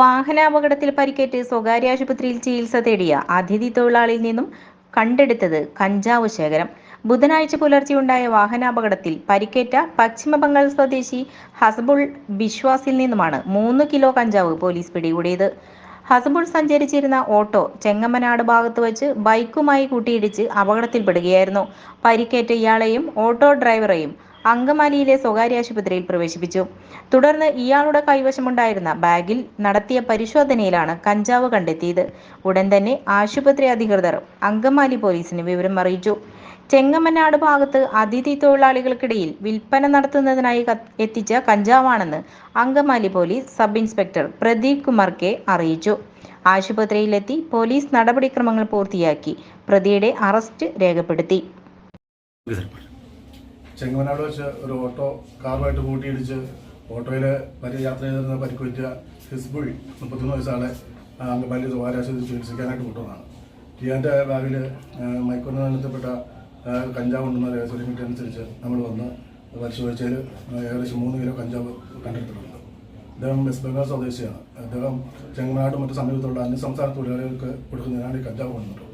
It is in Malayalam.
വാഹനാപകടത്തിൽ പരിക്കേറ്റ് സ്വകാര്യ ആശുപത്രിയിൽ ചികിത്സ തേടിയ അതിഥി തൊഴിലാളിയിൽ നിന്നും കണ്ടെടുത്തത് കഞ്ചാവ് ശേഖരം. ബുധനാഴ്ച പുലർച്ചെ ഉണ്ടായ വാഹനാപകടത്തിൽ പരിക്കേറ്റ പശ്ചിമ ബംഗാൾ സ്വദേശി ഹസബുൾ ബിശ്വാസിൽ നിന്നുമാണ് മൂന്ന് കിലോ കഞ്ചാവ് പോലീസ് പിടികൂടിയത്. ഹസബുൾ സഞ്ചരിച്ചിരുന്ന ഓട്ടോ ചെങ്ങമ്മനാട് ഭാഗത്ത് വെച്ച് ബൈക്കുമായി കൂട്ടിയിടിച്ച് അപകടത്തിൽപ്പെടുകയായിരുന്നു. പരിക്കേറ്റ ഇയാളെയും ഓട്ടോ ഡ്രൈവറെയും അങ്കമാലിയിലെ സ്വകാര്യ ആശുപത്രിയിൽ പ്രവേശിപ്പിച്ചു. തുടർന്ന് ഇയാളുടെ കൈവശമുണ്ടായിരുന്ന ബാഗിൽ നടത്തിയ പരിശോധനയിലാണ് കഞ്ചാവ് കണ്ടെത്തിയത്. ഉടൻ തന്നെ ആശുപത്രി അധികൃതർ അങ്കമാലി പോലീസിന് വിവരം അറിയിച്ചു. ചെങ്ങമ്മനാട് ഭാഗത്ത് അതിഥി തൊഴിലാളികൾക്കിടയിൽ വിൽപ്പന നടത്തുന്നതിനായി എത്തിച്ച കഞ്ചാവാണെന്ന് Angamaly police sub inspector Pradeep Kumar K അറിയിച്ചു. ആശുപത്രിയിലെത്തി പോലീസ് നടപടിക്രമങ്ങൾ പൂർത്തിയാക്കി. പ്രതിയുടെ അറസ്റ്റ് രേഖപ്പെടുത്തി. ചെങ്ങമനാട് വെച്ച് ഒരു ഓട്ടോ കാറുമായിട്ട് കൂട്ടിയിടിച്ച് ഓട്ടോയിൽ വലിയ യാത്ര ചെയ്തിരുന്ന പരിക്കുപറ്റ ഹിസ്ബുൾ മുപ്പത്തൊന്ന് വയസ്സാളെ അങ്കമാലി സ്വകാര്യാശുപത്രി ചികിത്സിക്കാനായിട്ട് കൊണ്ടുവന്നതാണ്. ടിയാന്റെ ബാഗിൽ മയക്കുമരുന്ന് ബന്ധപ്പെട്ട കഞ്ചാവ് ഉണ്ടെന്ന രഹസ്യ ലിമിറ്റ് അനുസരിച്ച് നമ്മൾ വന്ന് പരിശോധിച്ചതിൽ ഏകദേശം മൂന്ന് കിലോ കഞ്ചാവ് കണ്ടെടുത്തിട്ടുണ്ട്. അദ്ദേഹം വെസ്റ്റ് ബംഗാൾ സ്വദേശിയാണ്. അദ്ദേഹം ചെങ്ങനാട് മറ്റു സമീപത്തുള്ള അന്യസംസ്ഥാന തൊഴിലാളികൾക്ക് കൊടുക്കുന്നതിനാണ് ഈ കഞ്ചാവ് കൊണ്ടുവന്നത്